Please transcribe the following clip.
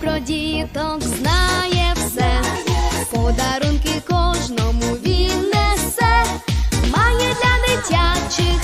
про діток знає все. Подарунки кожному він несе, має для дитячих